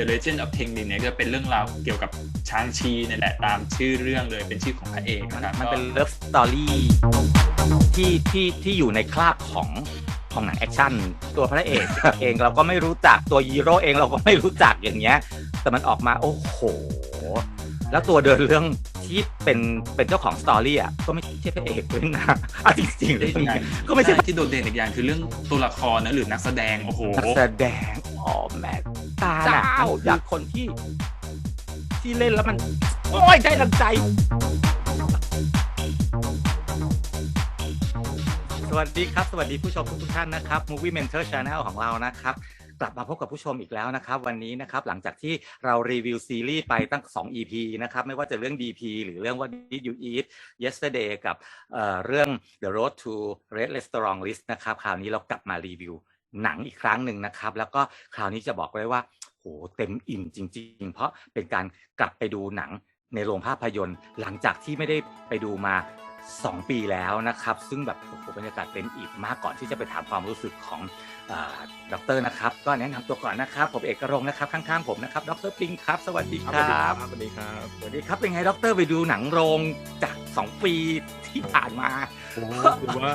the Legend of Ten Ring เนี่ยก็เป็นเรื่องราวเกี่ยวกับชางชีนี่แหละตามชื่อเรื่องเลยเป็นชื่อของพระเอกนะครับมันก็เป็นเลิฟสตอรี่ที่ที่ที่อยู่ในคราบของของหนังแอคชั่นตัวพระเอกเองเราก็ไม่รู้จักตัวฮีโร่เองเราก็ไม่รู้จักอย่างเงี้ย แต่มันออกมาโอ้โห แล้วตัวเดินเรื่องที่เป็นเป็นเจ้าของสตอรี่อะก็ไม่ใช่พระเอกด้วยนะอะจริงๆเลยใช่ก็ไม่ใช่ที่โดดเด่นอีกอย่างคือเรื่องตัวละครนะหรือนักแสดงโอ้โหนักแสดงอ๋อแม่ ตาน่ะมันจากคนที่ ที่เล่นแล้วมัน โอ้ยได้ดังใจ สวัสดีครับ สวัสดีผู้ชมทุกๆท่านนะครับ Movie Mentor Channel ของเรานะครับกลับมาพบกับผู้ชมอีกแล้วนะครับ วันนี้นะครับหลังจากที่เรารีวิวซีรีส์ไปตั้ง 2 EP นะครับไม่ว่าจะเรื่อง DP หรือเรื่อง What Did You Eat Yesterday กับเอ่อเรื่อง The Road to Red Restaurant List นะครับ คราวนี้เรากลับมารีวิวหนังอีกครั้งหนึ่งนะครับ แล้วก็คราวนี้จะบอกเลยว่า โหเต็มอิ่มจริง ๆ เพราะเป็นการกลับไปดูหนังในโรงภาพยนตร์ หลังจากที่ไม่ได้ไปดูมา 2 ปีแล้วนะครับ ซึ่งแบบโอ้โหบรรยากาศเต็มอิ่มมากก่อนที่จะไปถามความรู้สึกของด็อกเตอร์นะครับ ก็แนะนำตัวก่อนนะครับ ผมเอกรงค์นะครับข้างๆผมนะครับดรปิงครับ สวัสดีครับสวัสดีครับสวัสดีครับเป็นไงด็อกเตอร์ไปดูหนังโรงจาก 2 ปีที่ผ่านมาโอ้โหหรือว่า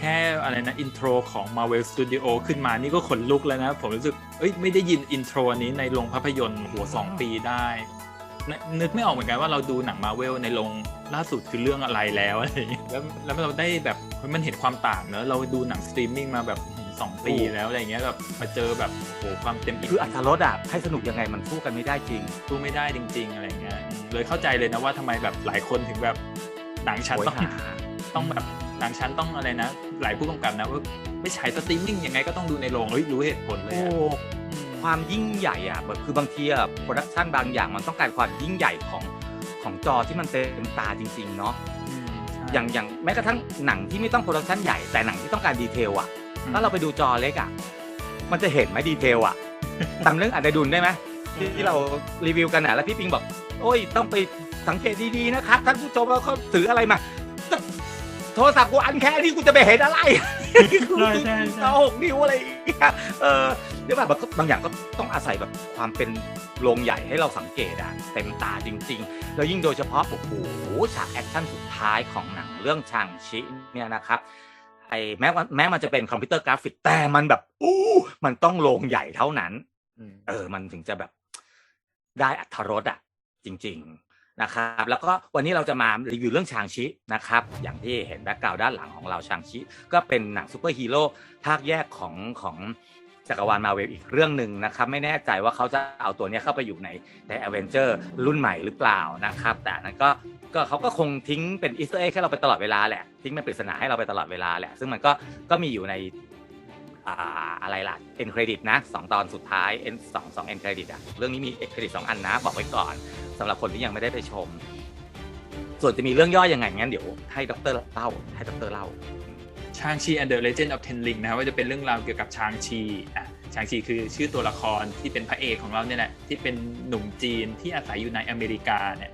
แค่อะไรนะอินโทรของ Marvel Studio ขึ้นมานี่ก็ขนลุกแล้วนะ ผมรู้สึกเอ้ยไม่ได้ยินอินโทรนี้ในโรงภาพยนตร์หัวสองปีได้นนึกไม่ออกเหมือนกันว่าเราดูหนังมาเวลในโรงล่าสุดคือเรื่องอะไรแล้วอะไรอย่างเงี้ยแล้วแล้วเราได้แบบเฮ้ยมันเห็นความต่างเนอะเราดูหนังสตรีมมิ่งมาแบบสองปีแล้วอะไรอย่างเงี้ยแบบมาเจอแบบโอ้โหความเต็มอิ่มคืออัตรรสอะให้สนุกยังไงมันสู้กันไม่ได้จริงสู้ไม่ได้จริง ๆ อะไรเงี้ยอืมเลยเข้าใจเลยนะว่าทำไมแบบหลายคนถึงแบบหนังชั้นโหยต้องหาต้องแบบ หนังชั้นต้องอะไรนะ หลายผู้กำกับนะว่าไม่ใช้สตรีมมิ่งยังไงก็ต้องดูในโรงเฮ้ยรู้เหตุผลเลยโอ้อะอืมความยิ่งใหญ่อะแบบคือบางทีอะโปรดักชันบางอย่างมันต้องการความยิ่งใหญ่ของของจอที่มันเต็มตาจริง ๆ เนาะอืมใช่อย่างอย่างแม้กระทั่งหนังที่ไม่ต้องโปรดักชันใหญ่แต่หนังที่ต้องการดีเทลอะถ้าเราไปดูจอเล็กอะมันจะเห็นไหมดีเทลอะตามเรื่องอันใดดุลได้ไหมที่ที่เรารีวิวกันอะแล้วพี่ปิงบอก โอ้ยต้องไปสังเกตดีๆนะครับท่านผู้ชมว่าเขาถืออะไรมา โทรศัพท์กูอันแค่นี้กูจะไปเห็นอะไรใช่ใช่ใช่เอาหกนิ้วอะไรอย่างเงี้ยเออเดี๋ยวแบบบางอย่างก็ต้องอาศัยแบบความเป็นโรงใหญ่ให้เราสังเกตอะเต็มตาจริง ๆ แล้วยิ่งโดยเฉพาะโอ้โหฉากแอคชั่นสุดท้ายของหนังเรื่องชางชิเนี่ยนะครับไอ้แม้ว่าแม้มันจะเป็นคอมพิวเตอร์กราฟิกแต่มันแบบอู้มันต้องโรงใหญ่เท่านั้นอืมเออ มันถึงจะแบบได้อัธรสอะจริงๆ นะครับแล้วก็วันนี้เราจะมารีวิวเรื่องชางชินะครับอย่างที่เห็นแบ็กกราวด้านหลังของเราชางชิ ก็เป็นหนังซูเปอร์ฮีโร่ภาคแยกของของจักรวาลมาเวลอีกเรื่องหนึ่งนะครับไม่แน่ใจว่าเขาจะเอาตัวนี้เข้าไปอยู่ในในอเวนเจอร์รุ่นใหม่หรือเปล่านะครับแต่นนั้นก็ก็เขาก็คงทิ้งเป็นอีสเตอร์เอ็กให้เราไปตลอดเวลาแหละทิ้งเป็นปริศนาให้เราไปตลอดเวลาแหละซึ่งมันก็ก็มีอยู่ใน อะไรล่ะ end credit นะสองตอนสุดท้าย end สองสอง end credit อะเรื่องนี้มี end credit สองอันนะบอกไว้ก่อนสำหรับคนที่ยังไม่ได้ไปชม ส่วนจะมีเรื่องย่อยยังไงงั้นเดี๋ยวให้ดรเล่าให้ดรเล่าชางชี and the Legend of Ten Ring นะครับว่าจะเป็นเรื่องราวเกี่ยวกับชางชีอะชางชีคือชื่อตัวละครที่เป็นพระเอกของเราเนี่ยแหละที่เป็นหนุ่มจีนที่อาศัยอยู่ในอเมริกาเนี่ย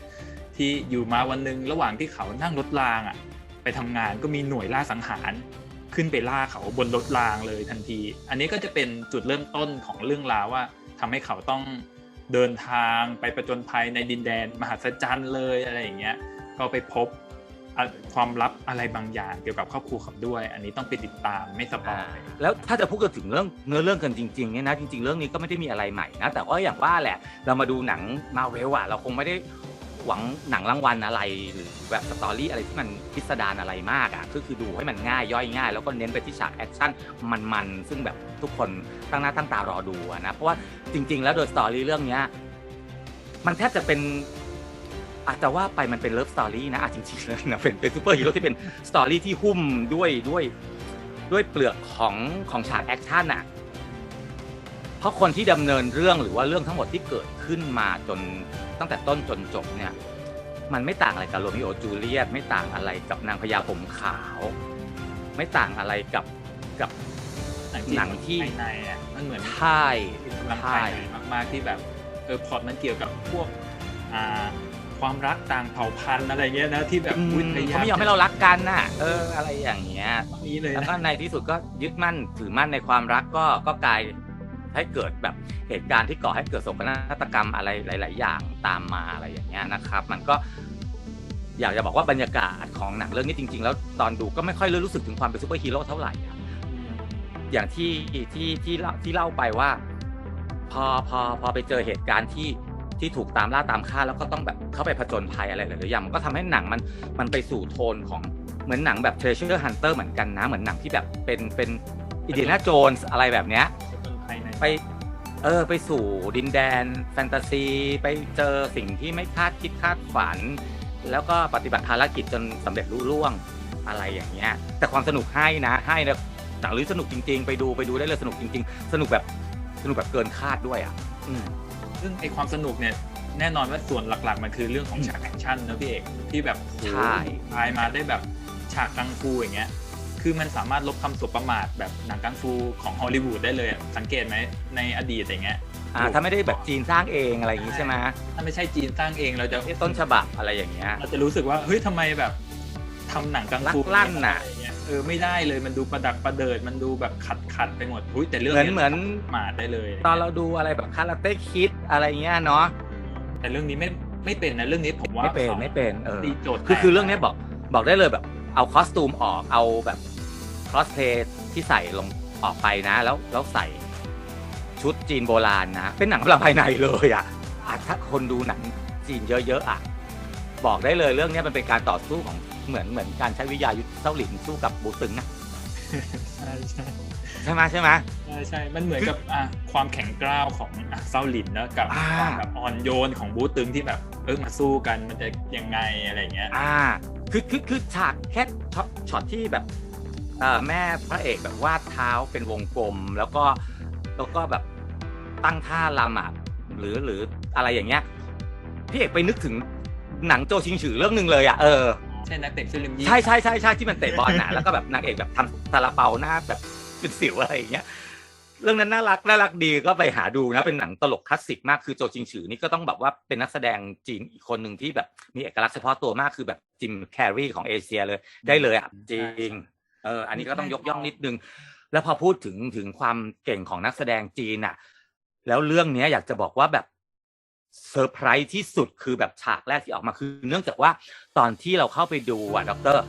ที่อยู่มาวันหนึ่งระหว่างที่เขานั่งรถรางอะไปทำงานก็มีหน่วยล่าสังหาร ขึ้นไปล่าเขาบนรถรางเลยทันที อันนี้ก็จะเป็นจุดเริ่มต้นของเรื่องราวว่าทำให้เขาต้องเดินทางไปประจนภัยในดินแดนมหัศจรรย์เลยอะไรอย่างเงี้ยก็ไปพบความลับอะไรบางอย่างเกี่ยวกับครอบครัวเขาด้วย อันนี้ต้องไปติดตามไม่สปอยแล้วถ้าจะพูดกันถึงเรื่องเนื้อเรื่องกันจริงๆเนี่ยนะจริง ๆ เรื่องนี้ก็ไม่ได้มีอะไรใหม่นะแต่ว่าอย่างว่าแหละเรามาดูหนังมาเวลอะเราคงไม่ได้ หวังหนังรางวัลอะไร หรือแบบสตอรี่อะไรที่มันพิสดารอะไรมากอะก็คือดูให้มันง่ายย่อยง่าย แล้วก็เน้นไปที่ฉากแอคชั่นมันๆซึ่งแบบทุกคนตั้งหน้าตั้งตารอดูนะเพราะว่าจริง ๆ แล้วโดยสตอรี่เรื่องเนี้ยมันแทบจะเป็นอาจจะว่าไปมันเป็นเลิฟสตอรี่นะอะจริงๆแล้วนะเป็นเป็นซูเปอร์ฮีโร่ที่เป็นสตอรี่ที่หุ้มด้วยด้วยด้วยเปลือกของของฉากแอคชั่นอะ ราะคนที่ดำเนินเรื่องหรือว่าเรื่องทั้งหมดที่เกิดขึ้นมาจนตั้งแต่ต้นจนจบเนี่ยมันไม่ต่างอะไรกับโรมิโอจูเลียตไม่ต่างอะไรกับนางพญาผมขาว ไม่ต่างอะไรกับกับหนังที่ภายในอะมันเหมือนค่ายกำลังภายในมาก ๆที่แบบเออพล็อตมันเกี่ยวกับพวกอ่าความรักต่างเผ่าพันธุ์อะไรเงี้ยนะที่แบบอืมอุ๊ยพยายามเขาไม่ยอมให้เรารักกันน่ะ เอออะไรอย่างเงี้ยนี้เลยแล้วนะก็ในที่สุดก็ยึดมั่นถือมั่นในความรักก็ก็กลาย ให้เกิดแบบเหตุการณ์ที่ก่อให้เกิดโศกนาฏกรรมอะไรหลาย ๆ อย่างตามมาอะไรอย่างเงี้ยนะครับ มันก็อยากจะบอกว่าบรรยากาศของหนังเรื่องนี้จริง ๆ แล้วตอนดูก็ไม่ค่อยรู้สึกถึงความเป็นซูเปอร์ฮีโร่เท่าไหร่อะอย่างที่ที่ที่เล่าที่เล่าไปว่า พอพอพอไปเจอเหตุการณ์ที่ที่ถูกตามล่าตามฆ่าแล้วก็ต้องแบบเข้าไปผจญภัยอะไรหลายๆอย่างมันก็ทำให้หนังมันมันไปสู่โทนของเหมือนหนังแบบ Treasure Hunter เหมือนกันนะ เหมือนหนังที่แบบเป็นเป็นอินเดียนาโจนส์อะไรแบบเนี้ยภายใน ไปเออไปสู่ดินแดนแฟนตาซี ไปเจอสิ่งที่ไม่คาดคิดคาดฝัน แล้วก็ปฏิบัติภารกิจจนสำเร็จรุ่ร่วงอะไรอย่างเงี้ย แต่ความสนุกให้นะให้นะหนังเรื่องสนุกจริง ๆ ไปดูไปดูได้เลยสนุกจริง ๆ สนุกแบบสนุกแบบเกินคาดด้วยอะอืมซึ่งไอความสนุกเนี่ยแน่นอนว่าส่วนหลักๆ มันคือเรื่องของฉากแอคชั่นนะพี่เอกที่แบบโอ้โหใช่ตายมาได้แบบฉากกังฟูอย่างเงี้ย คือมันสามารถลบคำสบประมาทแบบหนังกังฟูของฮอลลีวูดได้เลยอะสังเกตไหมในอดีตอย่างเงี้ย อ่าถ้าไม่ได้แบบจีนสร้างเองอะไรอย่างงี้ใช่ไหมถ้าไม่ใช่จีนสร้างเองเราจะที่ต้นฉบับอะไรอย่างเงี้ย เราจะรู้สึกว่าเฮ้ยทำไมแบบทำหนังกังฟูลักลั่นน่ะไรเงี้ยเออไม่ได้เลยมันดูประดักประเดิดมันดูแบบขัดขัดๆไปหมดหุ้ยแต่เรื่องเหมือนนี้เหมือนมาดได้เลยตอนเราดูอะไรแบบคาราเต้คิดอะไรเงี้ยเนาะแต่เรื่องนี้ไม่ไม่เป็นนะเรื่องนี้ผมว่าไม่เป็นขาไม่เป็นเออ ตีโจทย์คือแตกคือเรื่องเนี้ยบอกบอกได้เลยแบบ เอาคอสตูมออกเอาแบบคอสเพลย์ที่ใส่ลงออกไปนะ แล้วแล้วใส่ชุดจีนโบราณนะ เป็นหนังพลังภายในเลยอะอะถ้าคนดูหนังจีนเยอะๆอะบอกได้เลยเรื่องเนี้ยมันเป็นการต่อสู้ของเหมือนเหมือนการใช้วิทยายุทธเส้าหลินสู้กับบูตึงนะใช่ใช่ใช่ไหมใช่ไหมใช่ใช่มันเหมือนกับอะความแข็งกร้าวของอะเซาหลินนะกับอ่าความแบบอ่อนโยนของบูตึงที่แบบเออมาสู้กันมันจะยังไงอะไรเงี้ยอ่า คือคือคือฉากแค่ช็อตช็อตที่แบบเอ่อแม่พระเอกแบบวาดเท้าเป็นวงกลม แล้วก็แล้วก็แบบตั้งท่าลำอะหรือหรืออะไรอย่างเงี้ยพี่เอกไปนึกถึงหนังโจชิงฉือเรื่องหนึ่งเลยอะเออใช่นักเตะชื่อลิมยี่ใช่ใช่ใช่ใช่ที่มันเตะบอลน่ะแล้วก็แบบนางเอกแบบทำซาลาเปาหน้าแบบเป็นสิวอะไรอย่างเงี้ยเรื่องนั้นน่ารักน่ารักดีก็ไปหาดูนะเป็นหนังตลกคลาสสิกมากคือโจจิงฉือนี่ก็ต้องแบบว่าเป็นนักแสดงจีนอีกคนหนึ่งที่แบบมีเอกลักษณ์เฉพาะตัวมากคือแบบจิมแคร์รีของเอเชียเลย ได้เลยอะจริงเอออันนี้ก็ต้องยกย่องนิดนึง แล้วพอพูดถึงถึงความเก่งของนักแสดงจีนอะ แล้วเรื่องเนี้ยอยากจะบอกว่าแบบเซอร์ไพรส์ที่สุดคือแบบฉากแรกที่ออกมาคือ เนื่องจากว่าตอนที่เราเข้าไปดูอะด็อกเตอร์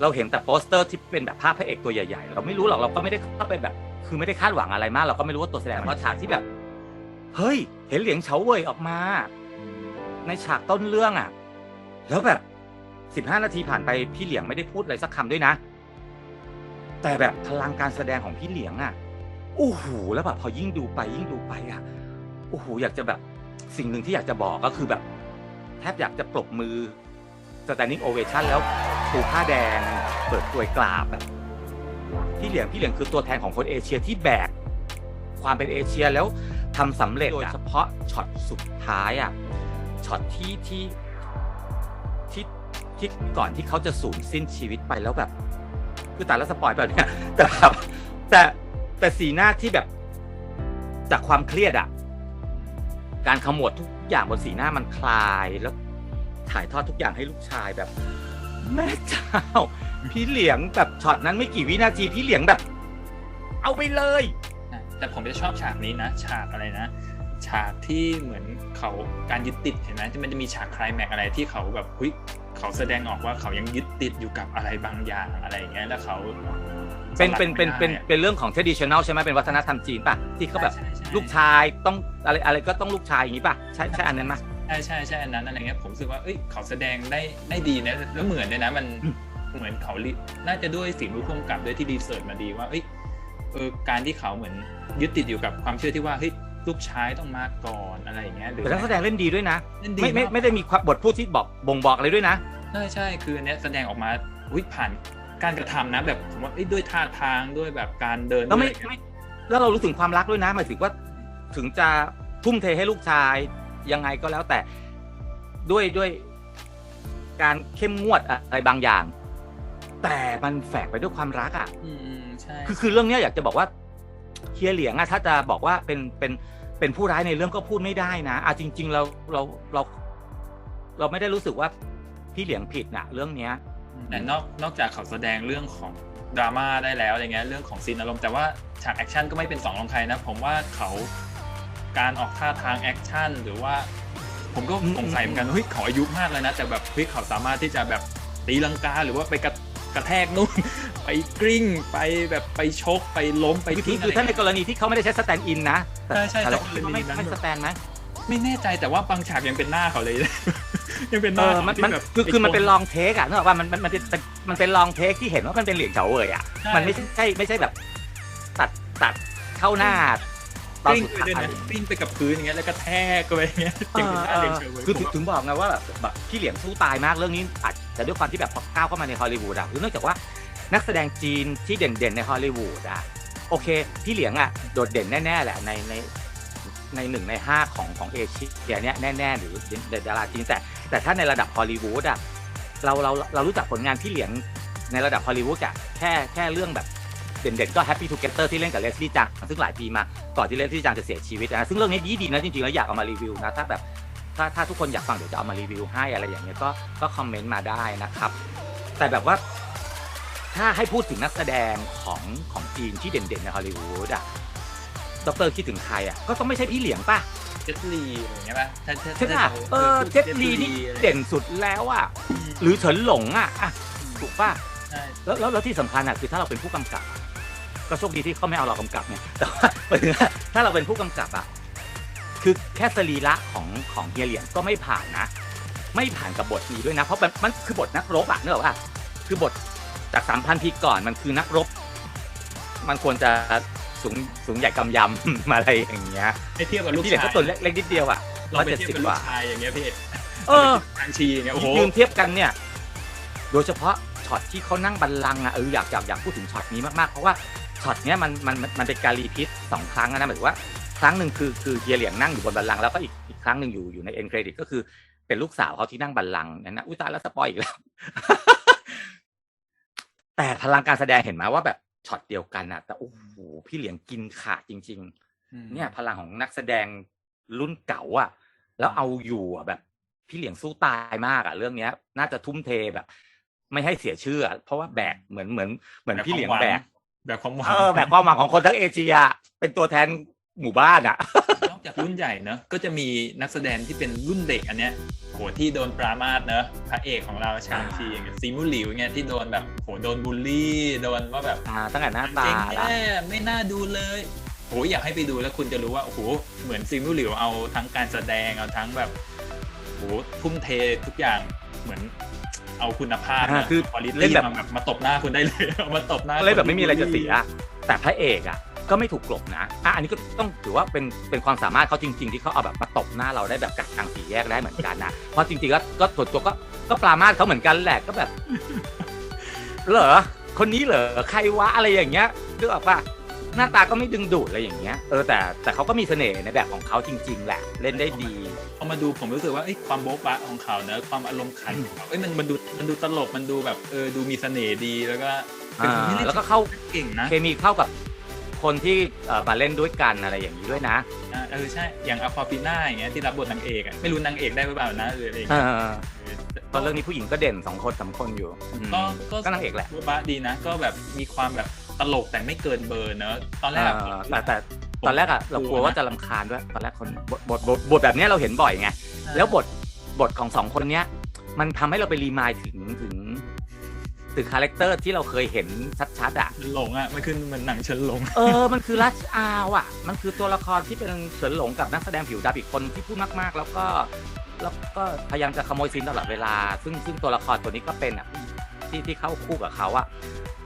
เราเห็นแต่โปสเตอร์ที่เป็นแบบภาพพระเอกตัวใหญ่ๆ เราไม่รู้หรอกเราก็ไม่ได้เข้าไปแบบ คือไม่ได้คาดหวังอะไรมาก เราก็ไม่รู้ว่าตัวแสดงเพราะฉากที่แบบ เฮ้ย เห็นเหลียงเฉาเว่ยออกมา ในฉากต้นเรื่องอะ แล้วแบบสิบห้านาทีผ่านไปพี่เหลียงไม่ได้พูดอะไรสักคำด้วยนะ แต่แบบพลังการแสดงของพี่เหลียงอะโอ้โหแล้วแบบพอยิ่งดูไปยิ่งดูไปอะโอ้โหอยากจะแบบสิ่งหนึ่งที่อยากจะบอกก็คือแบบแทบอยากจะปรบมือ standing ovation แล้วปูผ้าแดง เปิดกลวยกราบแบบ พี่เหลียงพี่เหลียงคือตัวแทนของคนเอเชียที่แบกความเป็นเอเชียแล้วทำสำเร็จโดยเฉพาะช็อตสุดท้ายอะช็อตที่ที่ที่ที่ก่อนที่เขาจะสูญสิ้นชีวิตไปแล้วแบบ คือแต่ละสปอยแบบเนี้ยแต่แบบแต่แต่สีหน้าที่แบบจากความเครียดอะ การขมวดทุกอย่างบนสีหน้ามันคลายแล้วถ่ายทอดทุกอย่างให้ลูกชายแบบแม่เจ้า พี่เหลียงแบบช็อตนั้นไม่กี่วินาทีพี่เหลียงแบบ เอาไปเลย นะแต่ผมจะชอบฉากนี้นะ ฉากอะไรนะ ฉากที่เหมือนเขาการยึดติดเห็นไหมที่มันจะมีฉากไคลายแม็กซ์อะไรที่เขาแบบเฮ้ยเขาแสดงออกว่าเขายังยึดติดอยู่กับอะไรบางอย่างอะไรอย่างเงี้ยแล้วเขาเป็นเป็นเป็นเป็นสลัดไม่ได้เป็นเรื่องของ traditional ใช่ไหมเป็นวัฒนธรรมจีนป่ะที่เขาแบบใช่ใช่ ลูกชายต้องอะไรอะไรก็ต้องลูกชายอย่างนี้ป่ะใช่ใช่อันนั้นมั้ยใช่ใช่ใช่อันนั้นอะไรเงี้ยผมรู้สึกว่าเอ้ยเขาแสดงได้ได้ดีนะแล้วเหมือนเลยนะมันอืม เหมือนเขาลิน่าจะด้วยฝีมือพุ่มกับด้วยที่รีเสิร์ชมาดีว่าเอ้ยเออการที่เขาเหมือนยึดติดอยู่กับความเชื่อที่ว่าเฮ้ยลูกชายต้องมาก่อนอะไรอย่างเงี้ยหรือแต่นักแสดงเล่นดีด้วยนะเล่นดีไม่ไม่ากไม่ได้มีความบทพูดที่บอกบ่งบอกอะไรด้วยนะใช่ใช่คืออันเนี้ยแสดงออกมาอุ้ยผ่านการกระทำนะแบบผมว่าเอ้ยด้วยท่าทางด้วยแบบการเดินแล้วไม่ด้วยไม่แล้วเรารู้ถึงความรักด้วยนะหมายถึงว่าถึงจะทุ่มเทให้ลูกชายยังไงก็แล้วแต่ด้วยด้วยการเข้มงวดอะไรบางอย่าง แต่มันแฝงไปด้วยความรักอะอืมอืมใช่คือคือเรื่องเนี้ยอยากจะบอกว่าเฮียเหลียงอะถ้าจะบอกว่าเป็นเป็นเป็นผู้ร้ายในเรื่องก็พูดไม่ได้นะอะจริง ๆ เราเราเรา เราไม่ได้รู้สึกว่าพี่เหลียงผิดนะเรื่องเนี้ยแต่นอกนอกจากเขาแสดงเรื่องของดราม่าได้แล้วอะไรเงี้ยเรื่องของซีนอารมณ์แต่ว่าฉากแอคชั่นก็ไม่เป็นสองรองใครนะ ผมว่าเขาการออกท่าทางแอคชั่นหรือว่า ผมก็อืมสงสัยเหมือนกันเฮ้ยเขาอายุมากแล้วนะ แต่แบบเฮ้ยเขาสามารถที่จะแบบตีลังกาหรือว่าไปกระก ระแทกนู่น ไปกริ้งไปแบบไปชกไปล้มไปคือทิ้งคือถ้าในอะไรกรณีที่เขาไม่ได้ใช้สแตนด์อินนะแต่ใช่ใช่แต่เราใช่คิดว่าไม่กรณีนั้นไม่สแตนด์ไหมไม่แน่ใจแต่ว่าบางฉากยังเป็นหน้าเขาเลย ยังเป็นหเอน้าอเขามันที่มันแบบคือคือมันไเป็นลองเทคอะนึกออกว่ามันมันมันเป็นมันเป็นลองเทคที่เห็นว่ามันเป็นเหรียญเฉาเว่ยอะใช่มันไม่ใช่ไม่ใช่แบบ ตัดตัดเข้าหน้า ตกอนลิ้งสุดไปด้วยท้ายนะกลิ้งไปกับพื้นอย่างเงี้ยแล้วก็แทกไปอย่างเงี้ยเอยังเป็นหน้าอเอเด็กอเฉยเว้ยคือผมถึงว่าถึงบอกไงว่าแบบแบบพี่เหลียงสู้ตายมากเรื่องนี้อาจจะด้วยความที่แบบพอก้าวเข้ามาในฮอลลีวูดอะคือเนื่องจากว่านักแสดงจีนที่เด่นๆในฮอลลีวูดอะโอเค พี่เหลียงอะโดดเด่นแน่ๆแหละในในในหนึ่งในห้าของของเอเชียเนี้ยแน่ๆหรือดาราจีนแต่แต่ถ้าในระดับฮอลลีวูดอะเราเราเรารู้จักผลงานพี่เหลียงในระดับฮอลลีวูดอะแค่แค่เรื่องแบบเด่นๆก็ Happy Together ที่เล่นกับเลสลี่จังซึ่งหลายปีมา ก่อนที่เลสลี่จังจะเสียชีวิตนะซึ่งเรื่องนี้ดีดีนะจริงๆแล้วอยากเอามารีวิวนะถ้าแบบถ้าถ้าทุกคนอยากฟังเดี๋ยวจะเอามารีวิวให้อะไรอย่างเงี้ยก็ก็คอมเมนต์มาได้นะครับ แต่แบบว่าถ้าให้พูดถึงนักแสดงของของจีนที่เด่นๆในฮอลลีวูดอะดรคิดถึงใครอะก็ต้องไม่ใช่พี่เหลียงป่ะเจ็ตลีอะไรอย่างเงี้ยป่ะถ้าถ้าใช่ป่ะถ้าเออพูดเจ็ตลีนี่เด่นสุดแล้วอะหรือเฉินหลงอะอะถูกป่ะใช่แล้วแล้วแล้วที่สำคัญอะคือถ้าเราเป็นผู้กำกับอะ ก็โชคดีที่เขาไม่เอาเรากำกับเนี่ยแต่ว่าหมายถึงว่าถ้าเราเป็นผู้กำกับอะคือแค่สรีระของของเฮียเหลียงก็ไม่ผ่านนะ ไม่ผ่านกับบทนี้ด้วยนะ เพราะมันมันคือบทนักรบอะเนกอะว่าคือบทจากสามพันปีก่อนมันคือนักรบ มันควรจะสูงสูงใหญ่กำยำ อะไรอย่างเงี้ยให้เทียบกับลูกพี่เหลียงชายก็ตัวเล็กๆนิดเดียวอะเราไปเทียบกับลูกชายอย่างเงี้ยพี่เออทางชีอย่างเงี้ยโอ้โหยืนเทียบกันเนี่ย โดยเฉพาะช็อตที่เขานั่งบัลลังก์อะเอออยากอยากอยากพูดถึงช็อตนี้มากๆ เพราะว่า ช็อตเนี้ยมันมันมันมันเป็นการรีพิทสองครั้งนะหมายถึงว่าครั้งหนึ่งคือคือเฮียเหลียงนั่งอยู่บนบัลลังก์แล้วก็อีกอีกครั้งหนึ่งอยู่อยู่ในเอ็นเครดิตก็คือเป็นลูกสาวเขาที่นั่งบัลลังก์นั่นนะอุ้ยตายแล้วสปอยอีกแล้ว แต่พลังการแสดงเห็นไหมว่าแบบช็อตเดียวกันอะแต่โอ้โหพี่เหลียงกินขาดจริง ๆ เนี่ย พลังของนักแสดงรุ่นเก่าอะแล้วเอาอยู่อะแบบ พี่เหลียงสู้ตายมากอะเรื่องเนี้ย น่าจะทุ่มเทแบบ ไม่ให้เสียชื่ออะเพราะว่าแบกเหมือนเหมือนเหมือนพี่เหลียงแบก แบบความหวังเออแบกความหวังของคนทั้งเอเชีย เป็นตัวแทนหมู่บ้านอะนอกจากรุ่นใหญ่เนอะก็จะมีนักแสดงที่เป็นรุ่นเด็กอันเนี้ยโหที่โดนปรามาสเนอะพระเอกของเราชางชีอย่างเงี้ยซีมูหลิวเงี้ยที่โดนแบบโหโดนบูลลี่โดนว่าแบบอ่าตั้งแต่หน้าตาเจ๊งละแย่ไม่น่าดูเลยโหอยากให้ไปดูแล้วคุณจะรู้ว่าโอ้โหเหมือนซีมูหลิวเอาทั้งการแสดงเอาทั้งแบบโหทุ่มเททุกอย่างเหมือน เอาคุณภาพอ่าคือคุณเล่นแบบมาแบบมาตบหน้าคุณได้เลยเอามาตบหน้าเลยแบบไม่มีอะไรจะเสีย แต่พระเอกอะก็ไม่ถูกกลบนะอะอันนี้ก็ต้องถือว่าเป็นเป็นความสามารถเขาจริง ๆ ที่เขาเอาแบบมาตบหน้าเราได้แบบกักทางสี่แยกได้เหมือนกันนะเพราะจริงๆก็ก็ตัวตัวก็ก็ปรามาสเขาเหมือนกันแหละก็แบบ เหรอคนนี้เหรอใครวะอะไรอย่างเงี้ยนึกออกปะ หน้าตาก็ไม่ดึงดูดอะไรอย่างเงี้ยเออแต่แต่เขาก็มีเสน่ห์ในแบบของเขาจริง ๆ แหละ เล่นได้ดีพอมาดูผมรู้สึกว่าเอ้ยความโบ๊ะบะของเขาเนอะความอารมณ์ขันของเขาเอ้ยมันมันดูมันดูตลกมันดูแบบเออดูมีเสน่ห์ดีแล้วก็เป็นคนที่อ่าเล่นแล้วก็เข้าเก่งนะ เคมีเข้ากับคนที่เอ่อมาเล่นด้วยกันอะไรอย่างนี้ด้วยนะอ่าเออใช่ อย่างอควาปิน่าอย่างเงี้ยที่รับบทนางเอกอะไม่รู้นางเอกได้หรือเปล่านะหรืออะไรอย่างเอเงี้ยอตอนเรื่องนี้ผู้หญิงก็เด่นสองคนสามคนอยู่อืมก็ก็ก็นางเอกแหละ โบ๊ะบะดีนะ ก็แบบมีความแบบ ตลกแต่ไม่เกินเบอร์เนอะตอนแรกอะเออแต่แต่ตอนแรกอะเรากลัวว่าจะลำคาญด้วยตอนแรกคนบทบทบทบทแบบเนี้ยเราเห็นบ่อยไงแล้วบทบทของสองคนเนี้ย มันทำให้เราไปรีมายถึงถึงถึงคาแรคเตอร์ที่เราเคยเห็นชัดๆอะเฉินหลงอะมันคือเหมือนหนังเฉินหลง เออมันคือรัชอาวอะมันคือตัวละครที่เป็นเฉินหลงกับนักแสดงผิวดำอีกคนที่พูดมากๆ แล้วก็แล้วก็พยายามจะขโมยซีนตลอดเวลา ซึ่งซึ่งตัวละครตัวนี้ก็เป็นอะ ที่ที่เข้าคู่กับเขาอะ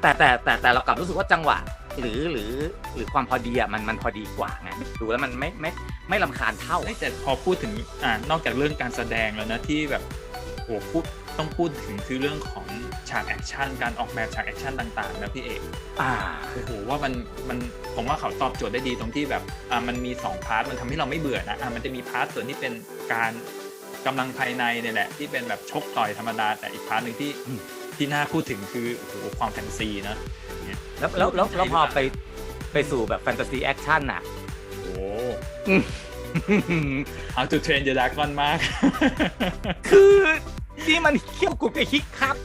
แต่แต่แต่แต่เรากลับรู้สึกว่าจังหวะ หรือหรือหรือความพอดีอะมันมันพอดีกว่าไงดูแล้วมันไม่ไม่ไม่ลำคาญเท่าเอ้ยแต่พอพูดถึงอ่านอกจากเรื่องการแสดงแล้วนะที่แบบโอ้พูดต้องพูดถึงคือเรื่องของฉากแอคชั่นการออกแบบฉากแอคชั่นต่างๆนะพี่เอกอ่าโอ้โหว่ามันมันผมว่าเขาตอบโจทย์ได้ดีตรงที่แบบอ่ามันมีสองพาร์ทมันทำให้เราไม่เบื่อนะอ่ามันจะมีพาร์ทส่วนที่เป็นการกำลังภายในเนี่ยแหละ ที่เป็นแบบชกต่อยธรรมดาแต่อีกพาร์ทหนึ่งที่อืม ที่น่าพูดถึงคือโอ้โหความแฟนซีนะแล้วแล้วแล้วแล้วพอไปไปสู่แบบแฟนตาซีแอคชั่นอะ โอ้อืมเอาจุดเทรนเดอร์ดากอนมาก คือนี่มันเขี้ยวกุบไปฮิกครับ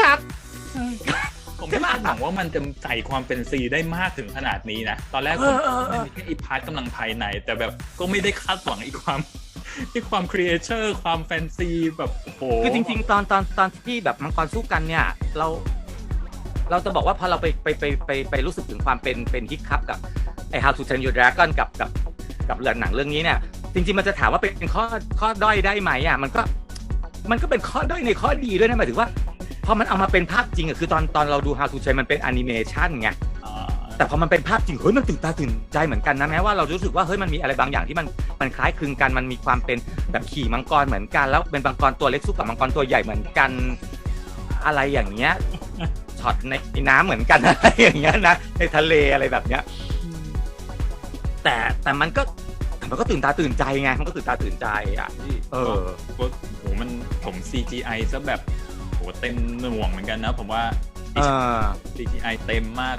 ชัดๆผมไม่คาดหวังว่ามันจะใส่ความเป็นซีได้มากถึงขนาดนี้นะ ตอนแรกเอผมอเออเออมันมีแค่อีพาร์ทกำลังภายใน แต่แบบก็ไม่ได้คาดหวังอีกความ อีกความครีเอเตอร์ความแฟนซีแบบโอ้โหคือจริง ๆ ตอนตอนตอนที่แบบมังกรสู้กันเนี่ย เรา เราจะบอกว่าพอเราไปไปไปไปไปรู้สึกถึงความเป็นเป็นฮิตคัพกับไอ้ How to Train Your Dragon กับกับกับเรื่องหนังเรื่องนี้เนี่ย จริง ๆ มันจะถามว่าเป็นข้อข้อด้อยได้ไหมอะมันก็มันก็เป็นข้อด้อยในข้อดีด้วยนะหมายถึงว่าพอมันเอามาเป็นภาพจริงอะคือตอนตอนเราดู How to Train มันเป็นแอนิเมชันไง แต่พอมันเป็นภาพจริงเฮ้ยมันตื่นตาตื่นใจเหมือนกันนะแม้ว่าเรารู้สึกว่าเฮ้ยมันมีอะไรบางอย่างที่มันมันคล้ายคลึงกันมันมีความเป็นแบบขี่มังกรเหมือนกัน แล้วเป็นมังกรตัวเล็กสู้กับมังกรตัวใหญ่เหมือนกัน อะไรอย่างเงี้ยช็อตในน้ำเหมือนกันอะไรอย่างเงี้ยนะในทะเลอะไรแบบเนี้ย แต่แต่มันก็แต่มันก็ตื่นตาตื่นใจไงมันก็ตื่นตาตื่นใจอะเออก็โหมันผม CGI ซะแบบโหเต็มหน่วงเหมือนกันนะ ผมว่าเออ CGI เต็มมาก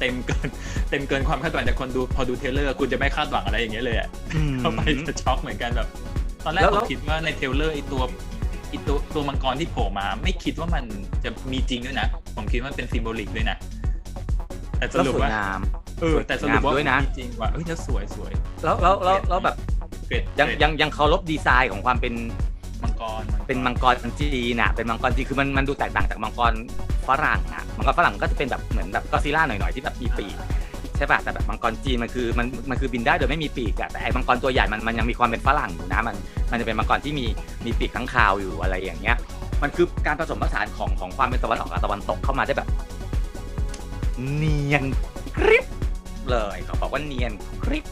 เต็มเกินเต็มเกินความคาดหวังจากคนดูพอดูเทรลเลอร์คุณจะไม่คาดหวังอะไรอย่างเงี้ยเลยอะอืมเข้าไปจะช็อกเหมือนกันแบบ ตอนแรกแล้วผแล้มวคิดว่าในเทรลเลอร์ไอตัวไอตัวตัวมังกรที่โผล่มา ไม่คิดว่ามันจะมีจริงด้วยนะ ผมคิดว่ามันเป็นซิมโบลิกด้วยนะ แต่สแล้วรุปสวยว่างามเออแต่สรุปว่าสวยงามด้วยนะมีจริงว่ะเอ้ยแล้วสวยสวยแล้วแล้วแล้วแล้วแบบเกรดยังเกรดยังยังเคารพดีไซน์ของความเป็นมังกรเป็นมังกรจีนน่ะเป็นมังกรจีนคือมันมันดูแตกต่างจากมังกรฝรั่งอะ มังกรฝรั่งก็จะเป็นแบบเหมือนแบบก็ซิล่าหน่อยๆที่แบบมีปีกใช่ป่ะแต่แบบมังกรจีนมันคือมันมันคือบินได้โดยไม่มีปีกอะแต่ไอ้มังกรตัวใหญ่มันมันยังมีความเป็นฝรั่งอยู่นะมันมันจะเป็นมังกรที่มีมีปีกข้างคาวอยู่อะไรอย่างเงี้ย มันคือการผสมผสานของของความเป็นตะวันออกกับตะวันตกเข้ามาได้แบบ เนียนกริบเลยเขาบอกว่าเนียนกริบ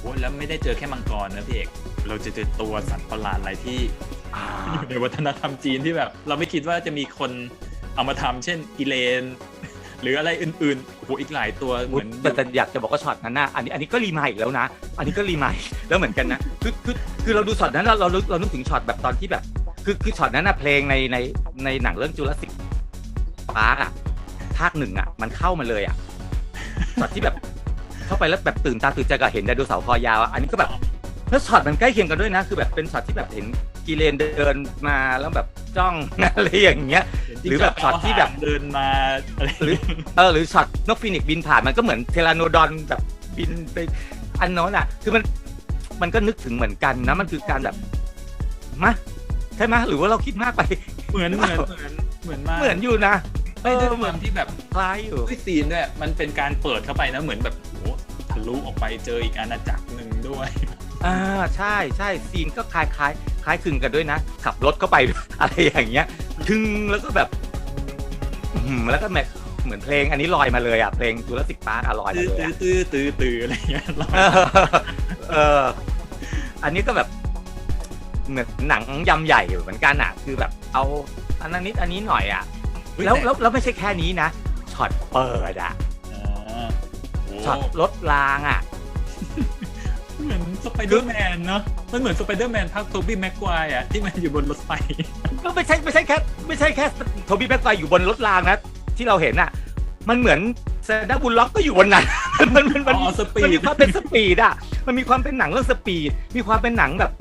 โอ้แล้วไม่ได้เจอแค่มังกรนะพี่เอกเราจะเจอตัวสัตว์ประหลาดอะไรที่อ่าอยู่ในวัฒนธรรมจีนที่แบบ เราไม่คิดว่าจะมีคน เอามาทำเช่นกิเลน หรืออะไรอื่นๆโอ้โหอีกหลายตัวเหมือนแต่แต่อยากจะบอกว่าช็อตนั้นนะอันนี้อันนี้ก็รีมาอีกแล้วนะ อันนี้ก็รีมาแล้วเหมือนกันนะคือคือคือเราดูช็อตนั้นเราเราเรานึกถึงช็อตแบบตอนที่แบบ คือคือช็อตนั้นนะเพลงในในในหนังเรื่องจูราสสิกพาร์กอะภาคหนึ่งอะมันเข้ามาเลยอะช็อตที่แบบเข้าไปแล้วแบบตื่นตาตื่นใจกับเห็นไดโนเสาร์คอยาวอะอันนี้ก็แบบแล้วช็อตมันใกล้เคียงกันด้วยนะ คือแบบเป็นช็อตที่แบบเห็นกีเลนเดินมาแล้วแบบ จ้องอะไรอย่างเงี้ย หรือแบบช็อตที่แบบเดินมาอะไรหรือเออหรือช็อตนกฟินิกซ์บินผ่านมันก็เหมือนเทราโนดอนแบบบินไปอันโน้นอะ คือมันมันก็นึกถึงเหมือนกันนะมันคือการแบบมะใช่ไหมหรือว่าเราคิดมากไป เหมือนเหมือนเหมือนเหมือนมากเหมือนอยู่นะเอไม่อด้วยเหคมือวานมที่แบบคล้ายอยู่ด้วยซีนด้วยมันเป็นการเปิดเข้าไปนะเหมือนแบบโอ้โหทะลุออกไปเจออีกอาณาจักรหนึ่งด้วยอ่าใช่ใช่ซีนก็คล้ายคล้าย คล้ายคลึงกันด้วยนะ ขับรถเข้าไป อะไรอย่างเงี้ยถึงแล้วก็แบบอื้อหือแล้วก็แบบเหมือนเพลงอันนี้ลอยมาเลยอะเพลงจูราสสิกพาร์กอะลอยมาตื้อเลยตื้ออะตื้อตื้อตื้ออะไรเงี้ยเราเออเออ อันนี้ก็แบบเหมือนหนังยำใหญ่อยู่เหมือนกันอะ คือแบบเอาอันนั้นนิดอันนี้หน่อยอะแล้วแล้วแล้วไม่ใช่แค่นี้นะช็อตเปิดอะอ่าโอ้ช็อตรถรางอะเหมือน สไปเดอร์แมนเนาะมันเหมือนสไปเดอร์แมนภาคโทบี้แม็กควายอะที่มันอยู่บนรถไฟก็ไม่ใช่ไม่ใช่แค่ไม่ใช่แค่โทบี้แบ็กไฟอยู่บนรถรางนะที่เราเห็นอะมันเหมือนแซนด้าบุลล็อกก็อยู่บนนั้นมันมันมันอ๋อสปีมันมีดความเป็นสปีดอะมันมีความเป็นหนังเรื่องสปีดมีความเป็นหนังแบบ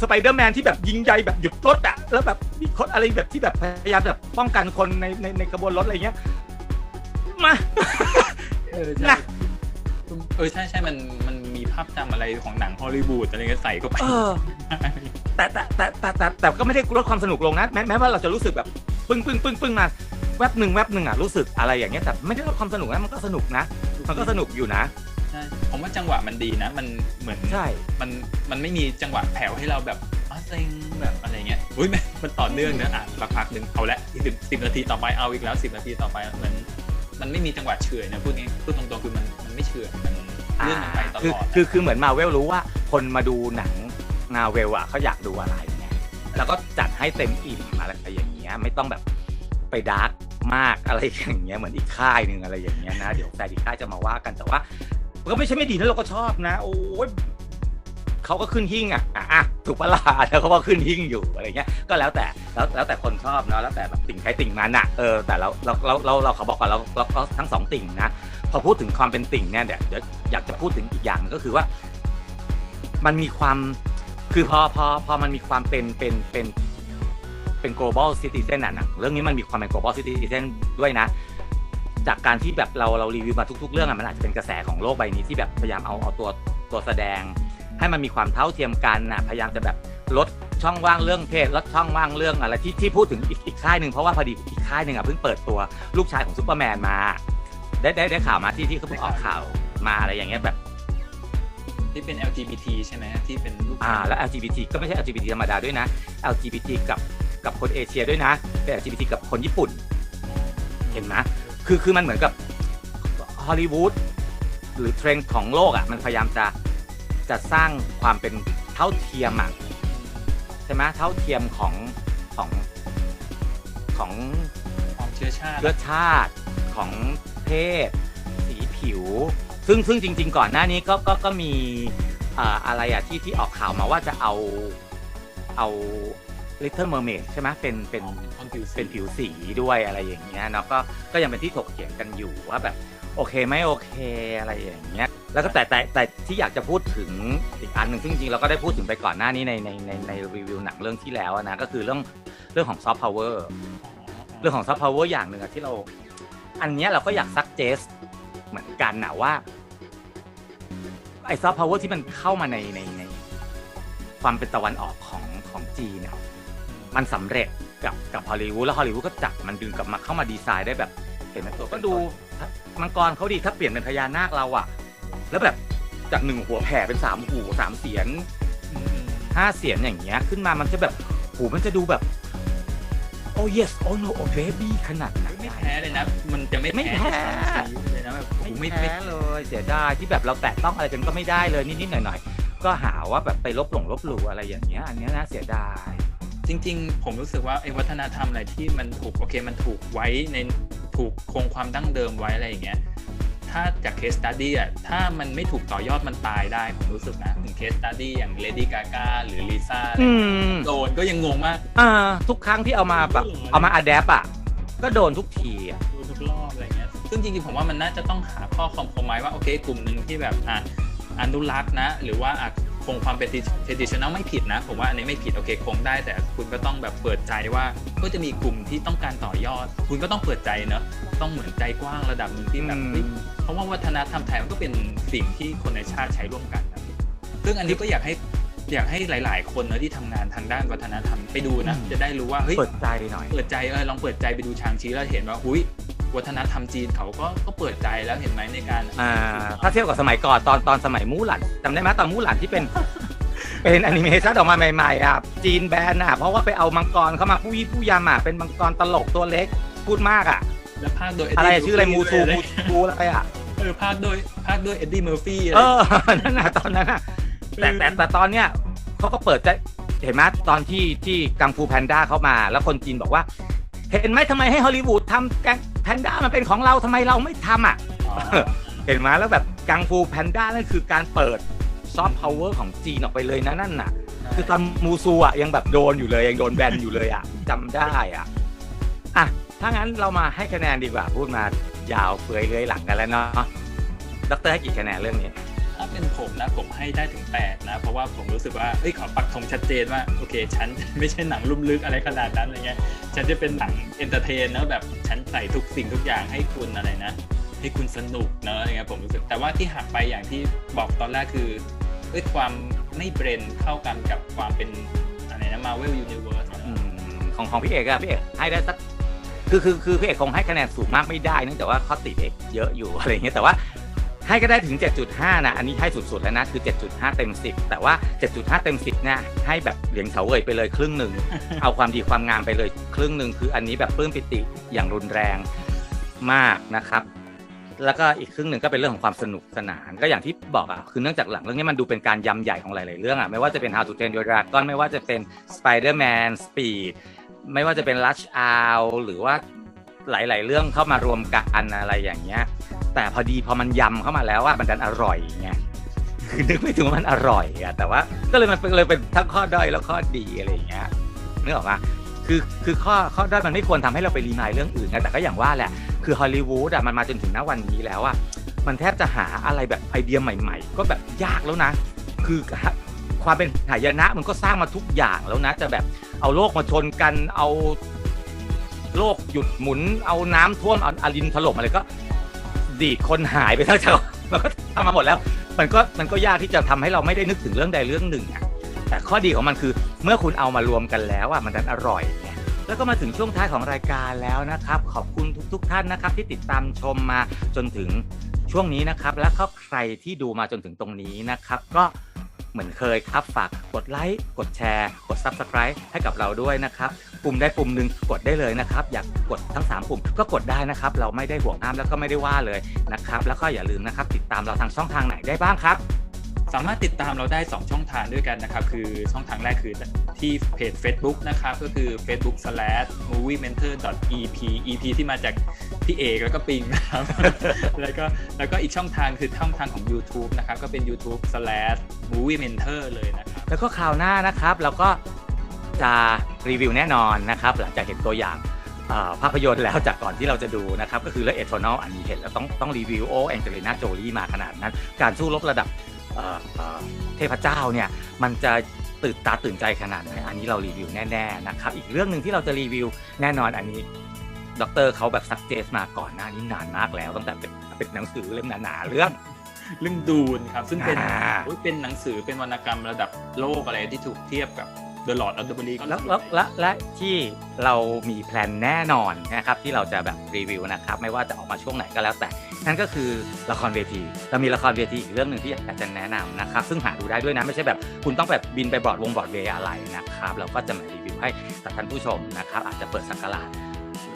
สไปเดอร์แมนที่แบบยิงใหญ่แบบหยุดรถอะแล้วแบบมีคนอะไรแบบที่แบบพยายามแบบป้องกันคนในในในกระบวนรถอะไรเงี้ยมาเออใช่นะเออใช่ใช่มันมันมี ภาพจำอะไรของหนังฮอลลีวูดอะไรเงี้ยใส่เข้าไปเออแต่แต่แต่แต่แต่แต่ก็ไม่ได้ลดความสนุกลงนะแม้แม้ว่าเราจะรู้สึกแบบปึ้งปึ้งปึ้งปึ้งมาแวบหนึ่งแวบหนึ่งอะรู้สึกอะไรอย่างเงี้ยแต่ไม่ได้ลดความสนุกนะมันก็สนุกนะมันก็สนุกอยู่นะใช่ผมว่าจังหวะมันดีนะ มันเหมือนใช่มันมันไม่มีจังหวะแผ่วให้เราแบบอะเซ็งแบบอะไรเงี้ยอุ้ยแม่มันต่อเนื่องเนอะอะสักพักหนึ่งเอาละสิบสิบนาทีต่อไปเอาอีกแล้วสิบนาทีต่อไปเหมือนมันไม่มีจังหวะเฉื่อยนะพูดงี้พูดตรงๆคือมันมันไม่เฉื่อยมัน เรื่องมันไปตคือลอดคือคือเหมือนมาเวลรู้ว่า คนมาดูหนังมาเวลอะเขาอยากดูอะไรไงแล้วก็จัดให้เต็มอิ่มอะไรอย่างเงี้ยไม่ต้องแบบไปดาร์กมากอะไรอย่างเงี้ยเหมือนอีกค่ายหนึ่งอะไรอย่างเงี้ยนะเดี๋ยวแต่อีกค่ายจะมาว่ากันแต่ว่าก็ไม่ใช่ไม่ดีนะเราก็ชอบนะ โอ้ยเขาก็ขึ้นหิ้งอะอะอะถูกปะล่ะแล้วเขาก็ขึ้นหิ้งอยู่อะไรเงี้ยก็แล้วแต่แล้วแล้วแต่คนชอบเนาะแล้วแต่แบบติ่งใครติ่งมันอะเออแต่เราเราเราเราเราเขาบอกก่อนเราเราก็ทั้งสองติ่งนะ พอพูดถึงความเป็นติ่งเนี่ยเดี๋ยวเดี๋ยวอยากจะพูดถึงอีกอย่างหนึงก็คือว่า มันมีความคือพอพอพอมันมีความเป็นเป็นเป็นเป็น global citizen อะหนังเรื่องนี้มันมีความเป็น global citizen ด้วยนะ จากการที่แบบเราเรารีวิวมาทุก ๆ เรื่องอะมันอาจจะเป็นกระแสของโลกใบนี้ที่แบบพยายามเอาเอาตัวตัวแสดง ให้มันมีความเท่าเทียมกันนะพยายามจะแบบลดช่องว่างเรื่องเพศลดช่องว่างเรื่องอะไรที่ที่พูดถึงอีกอีกค่ายหนึ่งเพราะว่าพอดีอีกค่ายหนึ่งอะเพิ่งเปิดตัวลูกชายของซูเปอร์แมนมา ได้ได้ได้ข่าวมาที่ที่เขาเพิ่งออกข่าวมาอะไรอย่างเงี้ยแบบ ที่เป็น LGBT ใช่ไหมที่เป็นลูกอ่าแล้ว LGBT ก็ไม่ใช่ LGBT ธรรมดาด้วยนะ LGBT กับกับคนเอเชียด้วยนะเป็น LGBT กับคนญี่ปุ่น เห็นไหมคือคือมันเหมือนกับฮอลลีวูดหรือเทรนด์ของโลกอะมันพยายามจะจะสร้างความเป็นเท่าเทียมอะใช่ไหมเท่าเทียมของของของความเชื้อชาติเชื้อชาติของ เพศ สีผิว ซึ่งซึ่งจริง ๆ ก่อนหน้านี้ก็ก็ก็มีอ่าอะไรอะที่ที่ออกข่าวมาว่าจะเอาเอา Little Mermaid ใช่ไหมเป็นเป็นความผิวสีเป็นผิวสีด้วยอะไรอย่างเงี้ยเนาะก็ก็ยังเป็นที่ถกเถียงกันอยู่ว่าแบบโอเคไม่โอเคอะไรอย่างเงี้ย แล้วก็แต่แต่แต่ที่อยากจะพูดถึงอีกอันหนึ่งซึ่งจริงๆเราก็ได้พูดถึงไปก่อนหน้านี้ในในในในรีวิวหนังเรื่องที่แล้วอะนะก็คือเรื่องเรื่องของซอฟต์พาวเวอร์เรื่องของซอฟต์พาวเวอร์อย่างหนึ่งอะที่เรา อันเนี้ยเราก็อยากซักเจสเหมือนกันนะว่าไอ้ซอฟต์พาวเวอร์ที่มันเข้ามาในในในความเป็นตะวันออกของของจีนเนี่ยมันสำเร็จกับกับฮอลลีวูดแล้วฮอลลีวูดก็จับมันดึงกลับมาเข้ามาดีไซน์ได้แบบเห็นไหมตัวก็ดูมังกรเขาดีถ้าเปลี่ยนเป็นพญานาคเราอะแล้วแบบจากหนึ่งหัวแผ่เป็นสามหูสามเสียนอืมห้าเสียนอย่างเงี้ย ขึ้นมามันจะแบบหูมันจะดูแบบโอ้ yes โอ้ no โอ้ baby ขนาดไหนไม่แพ้เลยนะมัน จะไม่ไม่แพ้ เลยนะแบบโอ้โหไม่ไม่ไม่แพ้เลยเสียดายที่แบบเราแตะต้องอะไรกันก็ไม่ได้เลยนิดๆหน่อยๆก็หาว่าแบบไปลบหลงลบหลู่อะไรอย่างเงี้ยอันเนี้ยน่าเสียดาย จริง ๆ ผมรู้สึกว่าไอ้วัฒนธรรมอะไรที่มันถูกโอเคมันถูกไว้ในถูกคงความดั้งเดิมไว้อะไรอย่างเงี้ยถ้าจากเคสตัดดี้อะถ้ามันไม่ถูกต่อยอดมันตายได้ผมรู้สึกนะถึงเคสตัดดี้อย่างเลดี้กากหรือลิซ่าอืม โดนก็ยังงงมาก อ่าทุกครั้งที่เอามาแบบเอามาอัดแอปอะ ก็โดนทุกทีอะดูทุก รอบอะไรเงี้ยซึ่งจริงๆผมว่ามันน่าจะต้องหาข้อคอมโพมไว่าโอเค กลุ่มหนึ่งที่แบบอะอนุรักษ์นะ หรือว่าอะคงความเป็น traditional ไม่ผิดนะ ผมว่าอันนี้ไม่ผิดโอเคคงได้ แต่คุณก็ต้องแบบเปิดใจว่าก็จะมีกลุ่มที่ต้องการต่อยอด คุณก็ต้องเปิดใจเนอะต้องเหมือนใจกว้างระดับหนึ่งที่แบบเฮ้ยเพราะว่าวัฒนธรรมไทยมันก็เป็นสิ่งที่คนในชาติใช้ร่วมกันนะซึ่งอันนี้ก็อยากให้อยากให้หลาย ๆ คนเนอะที่ทำงานทางด้านวัฒนธรรมไปดูนะ จะได้รู้ว่าเฮ้ยเปิดใจหน่อยเปิดใจเออลองเปิดใจไปดูชางชีแล้วเห็นว่าหุย วัฒนธรรมจีนเขาก็ก็เปิดใจแล้วเห็นไหมในการอ่าถ้าเทียบกับสมัยก่อนตอนตอนสมัยมู่หลันจำได้ไหมตอนมู่หลันที่เป็น เป็นแอนิเมชันออกมาใหม่ๆอะจีนแบนอะเพราะว่าไปเอามังกรเข้ามาผู้ยี่ผู้ยำอะเป็นมังกรตลกตัวเล็กพูดมากอะและภาคโดยอะไร Eddie ชื่ออะไร Murphy มูทูเลยมูทูอะไรอะเออภาคโดยภาคโดยเอ็ดดี้เมอร์ฟี่อะไรเออนั่นน่ะตอนนั้นน่ะแต่แต่แต่ตอนเนี้ยเขาก็เปิดใจเห็นไหมตอนที่ที่กังฟูแพนด้าเข้ามา แล้วคนจีนบอกว่า เห็นไหมทำไมให้ฮอลลีวูดทำแกงแพ นด้ามันเป็นของเราทำไมเราไม่ทำอะอ๋อเห็นไหมแล้วแบบกังฟูแพนด้านั่นคือการเปิดซอฟต์พาวเวอร์ของจีนออกไปเลยนะนั่นน่ะ คือตอนมูซูอะยังแบบโดนอยู่เลยยังโดนแบนอยู่เลยอะจำได้อะอะถ้างั้นเรามาให้คะแนนดีกว่าพูดมายาวเฟือยเลื้อยหลังกันแล้วเนาะดรให้กี่คะแนนเรื่องนี้ถ้า เป็นผมนะผมให้ได้ถึง 8 นะ เพราะว่าผมรู้สึกว่าเอ้ยขอปักธงชัดเจนว่าโอเค ฉันไม่ใช่หนังลุ่มลึกอะไรขนาดนั้นอะไรเงี้ยฉันจะเป็นหนังเอนเตอร์เทนนะแบบฉันใส่ทุกสิ่งทุกอย่างให้คุณอะไรนะ ให้คุณสนุกเนอะอะไรเงี้ยผมรู้สึกแต่ว่าที่หักไปอย่างที่บอกตอนแรกคือเอ้ยความไม่เบรนเข้ากันกับความเป็นอะไรนะ Marvel Universe เนอะอืมของของพี่เอกอะพี่เอกให้ได้สักคือคือคือพี่เอกคงให้คะแนนสูงมากไม่ได้เนื่องจากว่าข้อติดเอกเยอะอยู่อะไรเงี้ยแต่ว่า ให้ก็ได้ถึง 7.5 นะ อันนี้ให้สุดๆแล้วนะ คือ 7.5 เต็ม 10 แต่ว่า 7.5 เต็ม 10เนี่ยให้แบบเหลียงเสาเวยไปเลยครึ่งหนึ่ง เอาความดีความงามไปเลยครึ่งหนึ่ง คืออันนี้แบบปลื้มปิติอย่างรุนแรงมากนะครับ แล้วก็อีกครึ่งหนึ่งก็เป็นเรื่องของความสนุกสนาน ก็อย่างที่บอกอะ คือเนื่องจากหลังเรื่องนี้มันดูเป็นการยำใหญ่ของหลายๆเรื่องอะ ไม่ว่าจะเป็น How to Train Your Dragon ไม่ว่าจะเป็น Spider-Man Speed ไม่ว่าจะเป็น Rush Hour หรือว่า หลาย ๆ เรื่องเข้ามารวมกันอะไรอย่างเงี้ย แต่พอดีพอมันยำเข้ามาแล้วว่ามันดันอร่อยไงคือนึกไม่ถึงว่ามันอร่อยอะแต่ว่าก็เลยมันเป็นเลยเป็นทั้งข้อด้อยแล้วข้อดีอะไรอย่างเงี้ยนึกออกปะคือคือข้อข้อด้อยมันไม่ควรทำให้เราไปรีมายเรื่องอื่นนะแต่ก็อย่างว่าแหละ คือฮอลลีวูดอะมันมาจนถึงณวันนี้แล้วอะมันแทบจะหาอะไรแบบไอเดียใหม่ ๆ ก็แบบยากแล้วนะ คือความเป็นหายนะมันก็สร้างมาทุกอย่างแล้วนะ จะแบบเอาโลกมาชนกันเอา โลกหยุดหมุนเอาน้ำท่วมเอาอารินถล่มอะไรก็ดีคนหายไปทั้งจักรวมันก็ทำมาหมดแล้ว มันก็มันก็ยากที่จะทำให้เราไม่ได้นึกถึงเรื่องใดเรื่องหนึ่งอะแต่ข้อดีของมันคือเมื่อคุณเอามารวมกันแล้วอะมันดันอร่อยไงแล้วก็มาถึงช่วงท้ายของรายการแล้วนะครับ ขอบคุณทุก ๆ ท่านนะครับ ที่ติดตามชมมาจนถึงช่วงนี้นะครับ และก็ใครที่ดูมาจนถึงตรงนี้นะครับ ก็ เหมือนเคยครับฝากกดไลค์กดแชร์ กด Subscribe ให้กับเราด้วยนะครับปุ่มได้ปุ่มหนึ่งกดได้เลยนะครับ อยากกดทั้ง 3 ปุ่มก็กดได้นะครับ เราไม่ได้ห่วงห้ามแล้วก็ไม่ได้ว่าเลยนะครับ แล้วก็อย่าลืมนะครับ ติดตามเราทางช่องทางไหนได้บ้างครับ สามารถติดตามเราได้ 2 ช่องทางด้วยกันนะครับ คือช่องทางแรกคือที่เพจ Facebook นะครับ ก็คือ facebook slash movie mentor ep ep ที่มาจากพี่เอกแล้วก็ปิงนะครับ แล้วก็แล้วก็อีกช่องทางคือช่องทางของ YouTube นะครับ ก็เป็น YouTube slash movie mentor เลยนะครับ แล้วก็คราวหน้านะครับ เราก็จะรีวิวแน่นอนนะครับ หลังจากเห็นตัวอย่างภาพยนตร์แล้วจากก่อนที่เราจะดูนะครับ ก็คือเรื่องเอทอนอลอันนี้เห็นแล้วต้องต้องรีวิวโอแองเจลิน่าโจลี่มาขนาดนั้น การสู้รบระดับ เอ่อเอ่อเทพเจ้าเนี่ยมันจะตื่นตาตื่นใจขนาดไหนอันนี้เรารีวิวแน่ๆนะครับอีกเรื่องหนึ่งที่เราจะรีวิวแน่นอนอันนี้ด็อกเตอร์เขาแบบซักเจสมาก่อนหน้านี้นานมากแล้วตั้งแต่เป็นเป็นหนังสือเล่มหนาๆเรื่องเรื่องดูนครับซึ่งเป็นอ่าโอ้ยเป็นหนังสือเป็นวรรณกรรมระดับโลกอะไรที่ถูกเทียบกับ The Lord of the Rings แล้วแล้วและและที่เรามีแพลนแน่นอนนะครับที่เราจะแบบรีวิวนะครับไม่ว่าจะออกมาช่วงไหนก็แล้วแต่ นั่นก็คือละครเวทีเรามีละครเวทีอีกเรื่องหนึ่งที่อยากจะแนะนำนะครับซึ่งหาดูได้ด้วยนะไม่ใช่แบบคุณต้องแบบบินไปบอร์ดวงบอร์ดเวยอะไรนะครับเราก็จะมารีวิวให้กับท่านผู้ชมนะครับอาจจะเปิดสักการะ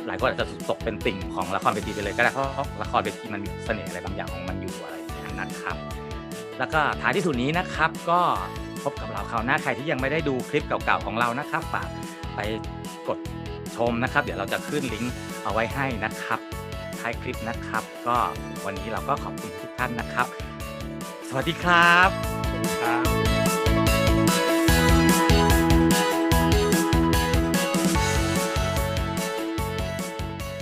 หลายคนอาจจะตกเป็นติ่งของละครเวทีไปเลยก็ได้เพราะละครเวทีมันมีเสน่ห์อะไรบางอย่างของมันอยู่อะไรอย่างเงี้นะครับ แล้วก็ท้ายที่สุดนี้นะครับก็ พบกับเราคราวหน้าใครที่ยังไม่ได้ดูคลิปเก่าๆของเรานะครับฝากไปกดชมนะครับ เดี๋ยวเราจะขึ้นลิงก์เอาไว้ให้นะครับท้ายคลิปนะครับ ก็วันนี้เราก็ขอบคุณทุกท่านนะครับ สวัสดีครับ ครับ